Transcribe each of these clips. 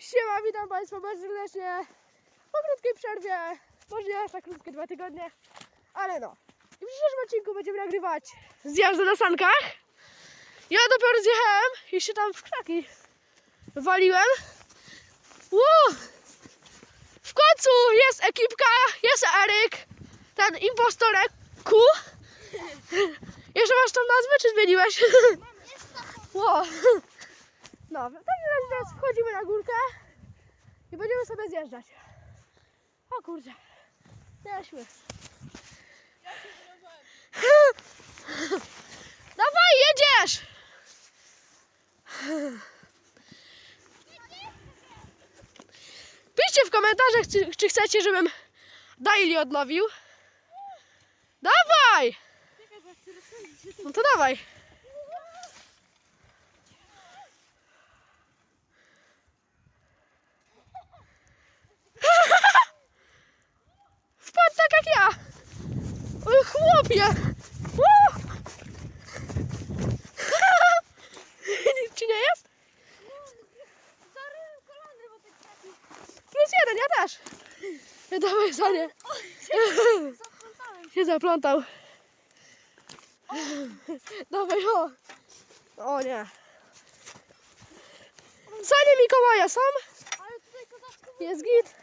Siema, witam Państwa bardzo serdecznie po krótkiej przerwie, może nie aż tak krótkie, dwa tygodnie, ale no. I w dzisiejszym odcinku będziemy nagrywać zjazdy na sankach. Ja dopiero zjechałem i się tam w krzaki waliłem. Ło! W końcu jest ekipka, jest Eryk, ten impostorek Ku. Jeszcze masz tą nazwę, czy zmieniłeś? Ło! No, w takim razie teraz wchodzimy na górkę i będziemy sobie zjeżdżać. O kurde, jesteśmy. Dawaj, jedziesz! Piszcie w komentarzach, czy, czy chcecie, żebym daily odnowił. Dawaj! No to dawaj. Wpadł tak jak ja. Ło! Nic ci nie jest? Plus jeden, ja też. Ja dawaj za nie. Się zaplątał. Dawaj, o. O nie. Sanie Mikołaja są? Ale tutaj kozacko Jest git.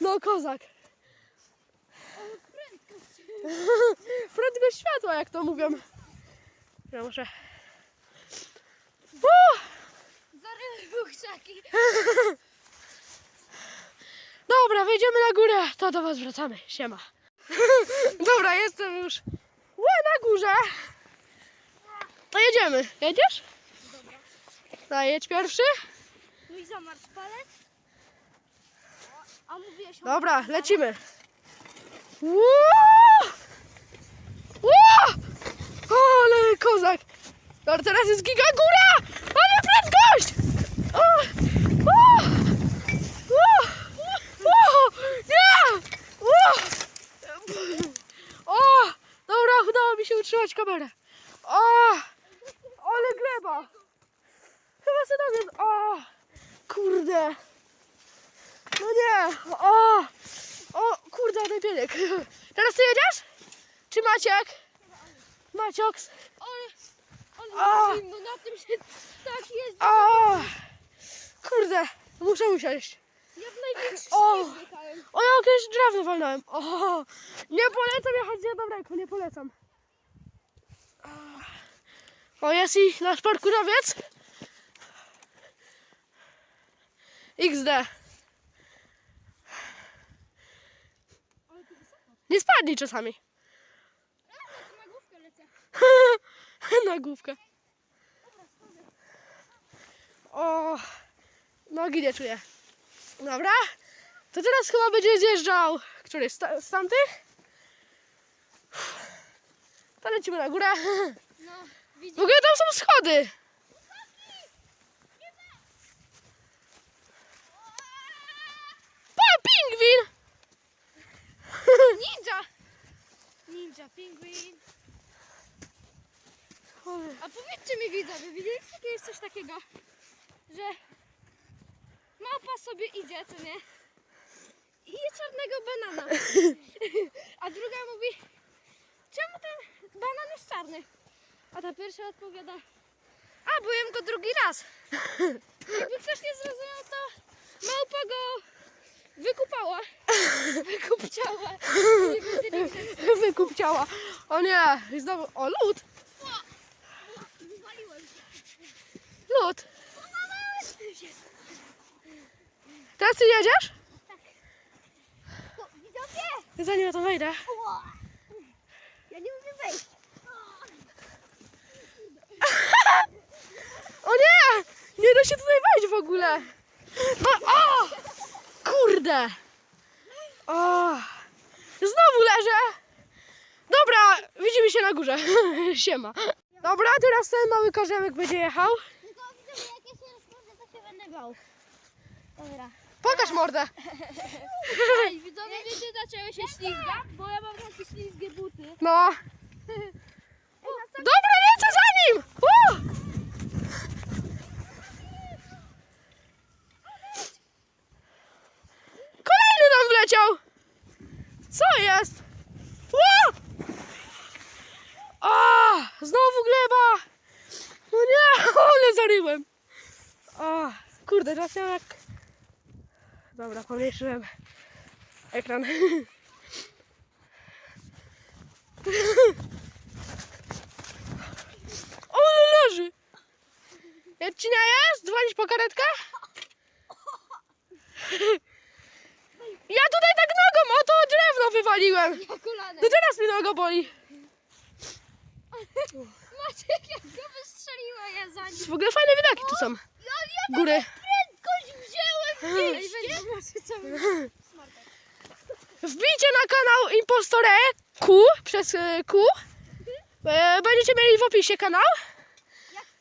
No kozak. Prędkość. Prędkość światła, jak to mówią. Ja muszę. O! Zaryły krzaki. Dobra, wejdziemy na górę, to do was wracamy. Siema. Dobra, jestem już Ła, na górze. To jedziemy. Jedziesz? Dobra. Daj, jedź pierwszy. No i zamarz palec. A mówiłeś o... Dobra, lecimy. Ło! Ło! Ale kozak. Dobra, teraz jest giga góra. Ale prędkość. O! O! O! O! Nie! O! O! Dobra, udało mi się utrzymać kamerę. O! Ale gleba. Chyba sobie nogę... O! Kurde. No nie! O! O, kurde, biegek. Teraz ty jedziesz? Czy Maciek? Macioks? Ale, ale no na tym się tak jeździ. O! Kurde, muszę usiąść. Ja w największym O! o. jechałem. O, ja jakieś drewno walnąłem. O! Nie polecam jechać z jedną ręką, nie polecam. O, jest i nasz parkurowiec. XD. Ale wysoko. Nie spadnij czasami. Ja tu na główkę lecę. Na główkę. O, nogi nie czuję. Dobra, to teraz chyba będzie zjeżdżał któryś z, ta- z tamtych. To lecimy na górę. No, W ogóle tam są schody. Pa, pingwin! Ninja! Ninja, pingwin. A powiedzcie mi widzowie, widzieliście kiedyś coś takiego, że małpa sobie idzie, co nie? I je czarnego banana. A druga mówi, czemu ten banan jest czarny? A ta pierwsza odpowiada, a bo jem go drugi raz. Jakby ktoś nie zrozumiał, to małpa go wykupała. Wykupciała. Nie będzie nigdy. Wykup ciała. O nie, znowu, o lód, Wywaliłem się. Lód. Teraz ty jedziesz? Widzowie! Zanim ja tam wejdę. Ja nie umiem wejść. O nie! Nie da się tutaj wejść w ogóle. No, o! Kurde! O! Znowu leżę. Dobra, widzimy się na górze. Siema. Dobra, teraz ten mały korzełek będzie jechał zbugował. Dobra. Pokaż mordę! Ej, widzowie, wiecie dlaczego się ślizga? Bo ja mam takie ślizgie buty. No. Dobra, lecę za nim! U! Kolejny nam wleciał! Co jest? O! A, znowu gleba! No nie, ale zaryłem! A kurde, teraz ja jak... Dobra, pomniejszyłem ekran. O, ale leży! Jadcina jest? Dzwonić po karetkę? Ja tutaj tak nogą o to drewno wywaliłem. Ja kolana. To teraz mnie noga boli. Maciek, jak go wystrzeliła, ja za nim. W ogóle fajne widoki tu są. Góry. Prędkość wzięłem co my... Wbijcie na kanał Impostore Q przez e, Q. E, Będziecie mieli w opisie kanał.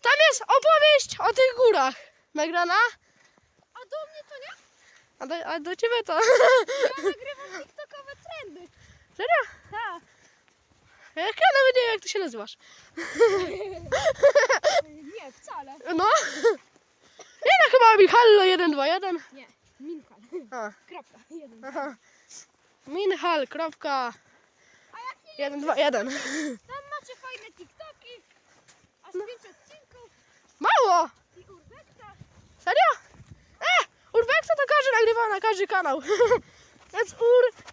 Tam jest opowieść o tych górach. Nagrana. A do mnie to nie? A do, a do ciebie to. Ja nagrywam tiktokowe trendy. Serio? Tak. Jak ja nawet nie wiem jak ty się nazywasz. Nie, wcale. No. No chyba Michallo 121. Nie, Minka. A, Kropka. Jeden. aha. Minhal. Kropka. A jak nie, 121. tam macie fajne tiktoki. Aż pięć odcinków. Mało. I urbekta. Serio? E, Urbexa to każdy nagrywa na każdy kanał. Więc ur...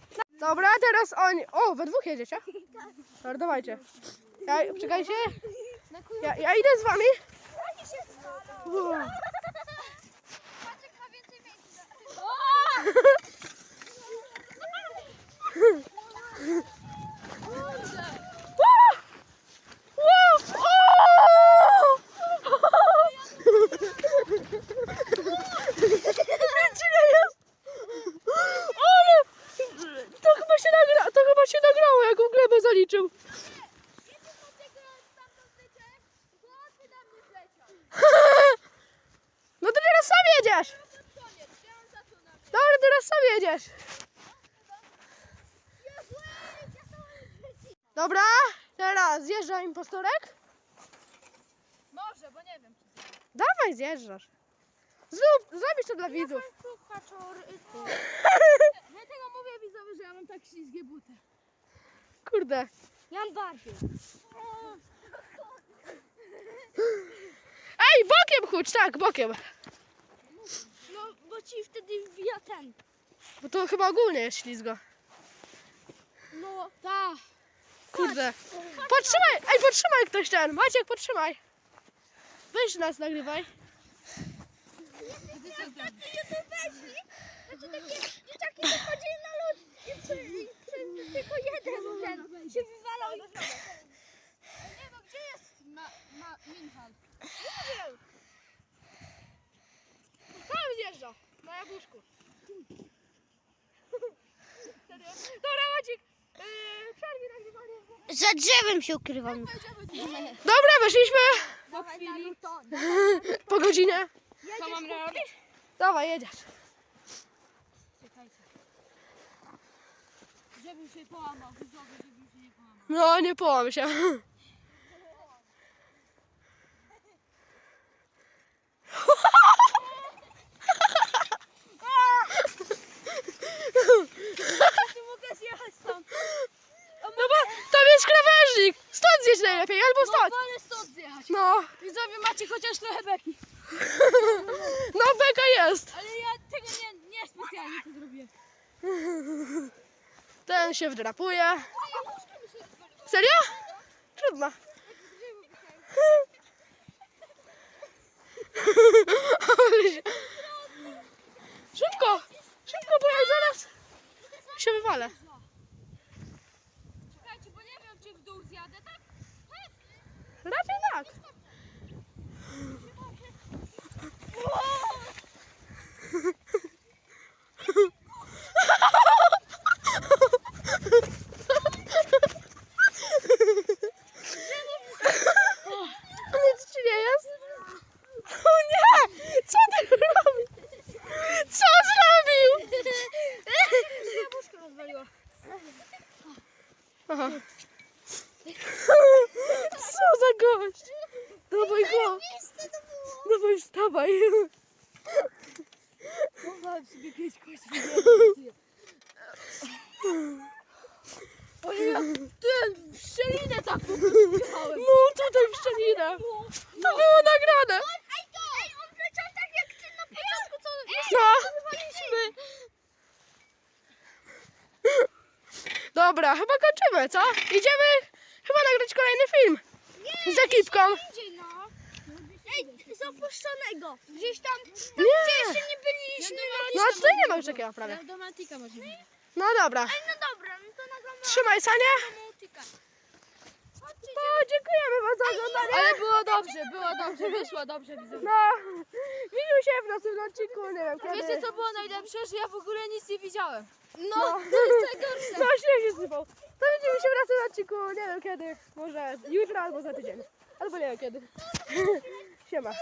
Dobra, teraz oni... O, we dwóch jedziecie? Dobra, dawajcie. Ja, czekajcie. Ja, ja idę z wami. Oni się. Uuu. Maciek ma więcej miejsca. Wow! Wow! O! Nic nie jest. Ale... To chyba się nagra... To chyba się nagrało, jak w glebę zaliczył. No to teraz sam jedziesz. Teraz sam jedziesz. Dobra, teraz zjeżdża impostorek. Może, bo nie wiem. Dawaj, zjeżdżasz. Zrób, zrobisz to dla widzów. Dlatego mówię widzowie, że ja mam tak ślizgie buty. Kurde. Ja mam bardziej. Ej, bokiem chodź, tak, bokiem. No, bo ci wtedy wbija ten. Bo to chyba ogólnie jest ślizgo. No, tak. Kurde. Podtrzymaj, ej, podtrzymaj ktoś ten. Maciek, podtrzymaj. Weź nas, nagrywaj. Znaczy takie dzieciaki wychodzili na lód i przy, i przy, tylko jeden ten się wywalał i... Nie no, gdzie jest ma, ma, Minhal? Tam zjeżdża, na jabłuszku. Dobra, Maciek. Yy, przerwij nagrywanie. Za drzewem się ukrywam. Dobra, weszliśmy Po chwili. po godzinie. Co mam robić? Dawaj, jedziesz. Czekajcie. Żebym się połamał, widzowie, żebym się nie połamał. No, nie połam się. Ty mogę zjechać stąd. No bo tam jest krawężnik. Stąd zjeść albo No, wolę stąd zjechać. No, Widzowie, macie chociaż trochę beki. no beka jest. Ale ja tego nie, nie specjalnie to zrobię. Ten się wdrapuje. Serio? Trudno. Ale się- Szybko, szybko, bo ja zaraz się wywalę. Raczej tak. Dawaj. Mogłam sobie kiedyś kość Ty, szczelinę taką No tutaj w szczelinę. To było nagrane. Ej, to! Ej, on leciał tak jak ty na początku, co... No. wywaliliśmy. Dobra, chyba kończymy, co? Idziemy chyba nagrać kolejny film. Z ekipką. Idzie, no. Ej, z opuszczonego. Gdzieś tam, Nie. gdzie jeszcze nie byliśmy. No a tutaj nie ma już takiego prawie. Do Matika. Ej, No dobra. no dobra, no to nagramy Trzymaj Sania. Matika. To dziękujemy wam za oglądanie. Ale było dobrze, było dobrze, wyszło dobrze widzowie. No, widzimy się w następnym odcinku, nie wiem kiedy. Wiecie co było najlepsze, że ja w ogóle nic nie widziałem. No, No. to jest najgorsze. No, śnieg się sypał. To widzimy się w następnym odcinku, nie wiem kiedy. Może jutro albo za tydzień. Albo nie wiem kiedy. Siema.